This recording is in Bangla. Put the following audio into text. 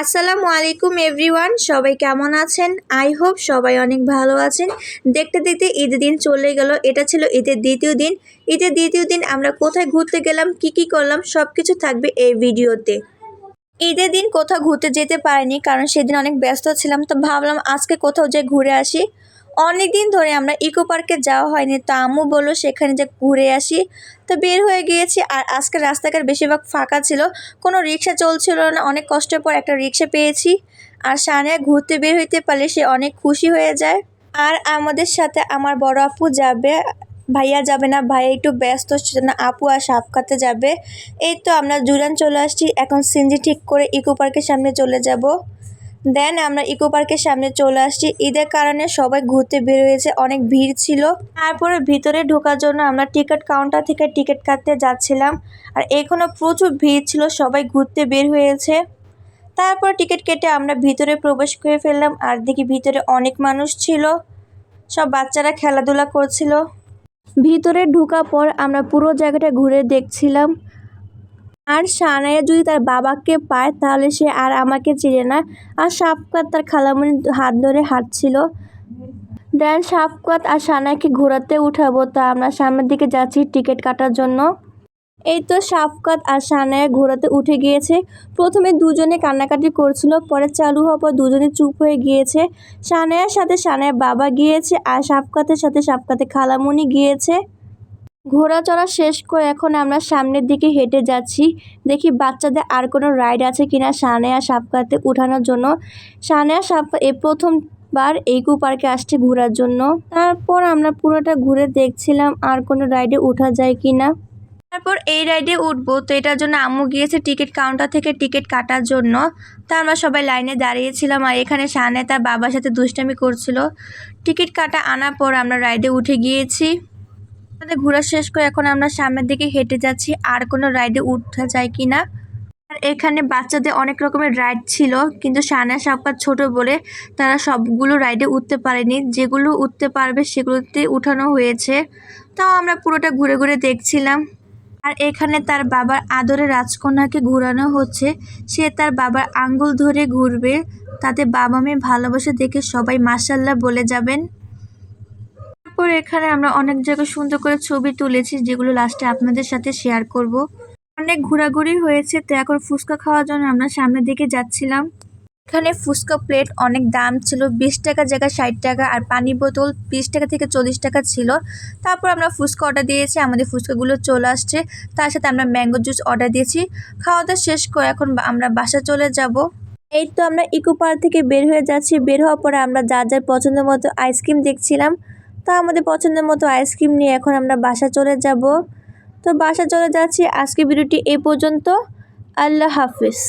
আসসালামু আলাইকুম, এভরিওয়ান। সবাই কেমন আছেন? আই হোপ সবাই অনেক ভালো আছেন। দেখতে দেখতে ঈদের দিন চলে গেল। এটা ছিল ঈদের দ্বিতীয় দিন। ঈদের দ্বিতীয় দিন আমরা কোথায় ঘুরতে গেলাম, কি কি করলাম সব কিছু থাকবে এই ভিডিওতে। ঈদের দিন কোথাও ঘুরতে যেতে পারিনি, কারণ সেদিন অনেক ব্যস্ত ছিলাম, তো ভাবলাম আজকে কোথাও যে ঘুরে আসি। অনেক দিন ধরে আমরা ইকো পার্কে যাওয়া হয়নি, তো আম্মু বলল সেখানে যে ঘুরে আসি। তো বের হয়ে গিয়েছি আর আজকে রাস্তাঘাট বেশিরভাগ ফাঁকা ছিল, কোনো রিক্সা চলছিল না, অনেক কষ্টের পর একটা রিক্সা পেয়েছি। আর সানিয়া ঘুরতে বের হইতে পারলে সে অনেক খুশি হয়ে যায়। আর আমাদের সাথে আমার বড় আপু যাবে, ভাইয়া যাবে না, ভাইয়া একটু ব্যস্ত, সেজন্য আপু আর সাপকাতে যাবে। এই তো আমরা জুরান চলে আসছি, এখন সিনজি ঠিক করে ইকো পার্কের সামনে চলে যাব। দেন আমরা ইকো পার্কের সামনে চলে আসছি। ঈদের কারণে সবাই ঘুরতে বের হয়েছে অনেক ভিড় ছিল। তারপরে ভিতরে ঢোকার জন্য আমরা টিকিট কাউন্টার থেকে টিকিট কাটতে যাচ্ছিলাম। আর এখনও প্রচুর ভিড় ছিল, সবাই ঘুরতে বের হয়েছে। তারপর টিকিট কেটে আমরা ভিতরে প্রবেশ করে ফেললাম। আর দেখি ভিতরে অনেক মানুষ ছিল। সব বাচ্চারা খেলাধুলা করছিল। ভিতরে ঢোকার পর আমরা পুরো জায়গাটা ঘুরে দেখছিলাম। আর সানায়া যদি তার বাবাকে পায়, তাহলে সে আর আমাকে চিনে না। আর সাপকাত তার খালামণি হাত ধরে হাঁটছিল। দেন সাপকাত আর সানায়াকে ঘোরাতে উঠাবো, তা আমরা সামনের দিকে যাচ্ছি টিকিট কাটার জন্য। এই তো সাফকাত আর সানায়া ঘোরাতে উঠে গিয়েছে। প্রথমে দুজনে কান্নাকাটি করছিল, পরে চালু হওয়ার পর দুজনে চুপ হয়ে গিয়েছে। সানায়ার সাথে সানায়ার বাবা গিয়েছে আর সাফকাতের সাথে সাফকাতে খালামণি গিয়েছে। ঘোরাচড়া শেষ করে এখন আমরা সামনের দিকে হেঁটে যাচ্ছি। দেখি বাচ্চাদের আর কোনো রাইড আছে কিনা সানেয়া সাপকাতে উঠানোর জন্য। সানেয়া সাপ এ প্রথমবার এইকু পার্কে আসছে ঘোরার জন্য। তারপর আমরা পুরোটা ঘুরে দেখছিলাম আর কোনো রাইডে উঠা যায় কিনা। তারপর এই রাইডে উঠবো। তো এটার জন্য আম্মু গিয়েছে টিকিট কাউন্টার থেকে টিকিট কাটার জন্য। তা আমরা সবাই লাইনে দাঁড়িয়েছিলাম আর এখানে সানে তার বাবার সাথে দুষ্টামি করছিল। টিকিট কাটা আনার পর আমরা রাইডে উঠে গিয়েছি। আমাদের ঘোরা শেষ করে এখন আমরা সামনের দিকে হেঁটে যাচ্ছি। আর কোনো রাইডে উঠা যায় কি না? আর এখানে বাচ্চাদের অনেক রকমের রাইড ছিল, কিন্তু সানা সাপকার ছোট বলে তারা সবগুলো রাইডে উঠতে পারেনি। যেগুলো উঠতে পারবে সেগুলোতে উঠানো হয়েছে। তাও আমরা পুরোটা ঘুরে ঘুরে দেখছিলাম। আর এখানে তার বাবার আদরে রাজকন্যাকে ঘোরানো হচ্ছে। সে তার বাবার আঙ্গুল ধরে ঘুরবে। তাতে বাবা মেয়ে ভালোবাসে দেখে সবাই মাসাল্লাহ বলে যাবেন। তারপর এখানে আমরা অনেক জায়গায় সুন্দর করে ছবি তুলেছি, যেগুলো লাস্টে আপনাদের সাথে শেয়ার করব। অনেক ঘোরাঘুরি হয়েছে, তো এখন ফুচকা খাওয়ার জন্য আমরা সামনের দিকে যাচ্ছিলাম। এখানে ফুচকা প্লেট অনেক দাম ছিল, বিশ টাকা জায়গায় ষাট টাকা আর পানি বোতল বিশ টাকা থেকে চল্লিশ টাকা ছিল। তারপর আমরা ফুচকা অর্ডার দিয়েছি, আমাদের ফুচকাগুলো চলে আসছে। তার সাথে আমরা ম্যাঙ্গো জুস অর্ডার দিয়েছি। খাওয়া দাওয়া শেষ করে এখন আমরা বাসা চলে যাব। এই তো আমরা ইকো পার্ক থেকে বের হয়ে যাচ্ছি। বের হওয়ার পরে আমরা যার যার পছন্দ মতো আইসক্রিম দেখছিলাম। তা আমাদের পছন্দের মতো আইসক্রিম নিয়ে এখন আমরা বাসা চলে যাব। তো বাসা চলে যাচ্ছি। আজকে ভিডিওটি এ পর্যন্ত। আল্লাহ হাফিজ।